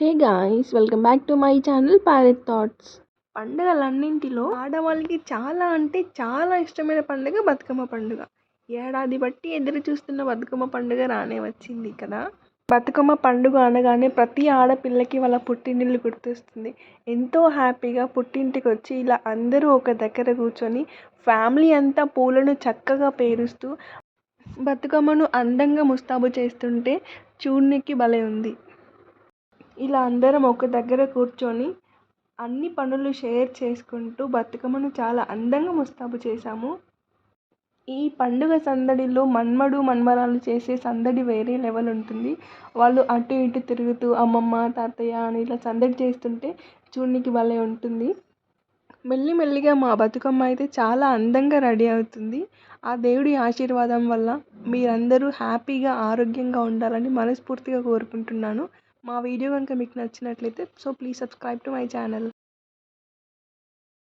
Hey guys welcome back to my channel parrot thoughts పండుగలన్నింటిలో ఆడవాళ్ళకి చాలా అంటే చాలా ఇష్టమైన పండుగ బతుకమ్మ పండుగ. ఏడాది బట్టి ఎదురు చూస్తున్న బతుకమ్మ పండుగ రానే వచ్చింది కదా? బతుకమ్మ పండుగ అనగానే ప్రతి ఆడపిల్లకి వాళ్ళ పుట్టినిల్లు గుర్తొస్తుంది. ఎంతో హ్యాపీగా పుట్టింటికి వచ్చి ఇలా అందరూ ఒక దగ్గర కూర్చొని ఫ్యామిలీ అంతా పూలను చక్కగా పేరుస్తూ బతుకమ్మను అందంగా ముస్తాబు చేస్తుంటే చూడ్నికి భలే ఉంది. ఇలా అందరం ఒక దగ్గర కూర్చొని అన్ని పనులు షేర్ చేసుకుంటూ బతుకమ్మను చాలా అందంగా ముస్తాబు చేశాము. ఈ పండుగ సందడిలో మన్మడు మన్మరాలు చేసే సందడి వేరే లెవెల్ ఉంటుంది. వాళ్ళు అటు ఇటు తిరుగుతూ అమ్మమ్మ తాతయ్య అని ఇలా సందడి చేస్తుంటే చూడనికి భలే ఉంటుంది. మెల్లి మెల్లిగా మా బతుకమ్మ అయితే చాలా అందంగా రెడీ అవుతుంది. ఆ దేవుడి ఆశీర్వాదం వల్ల మీరందరూ హ్యాపీగా ఆరోగ్యంగా ఉండాలని మనస్ఫూర్తిగా కోరుకుంటున్నాను. మా వీడియో కనుక మీకు నచ్చినట్లయితే so please subscribe to my channel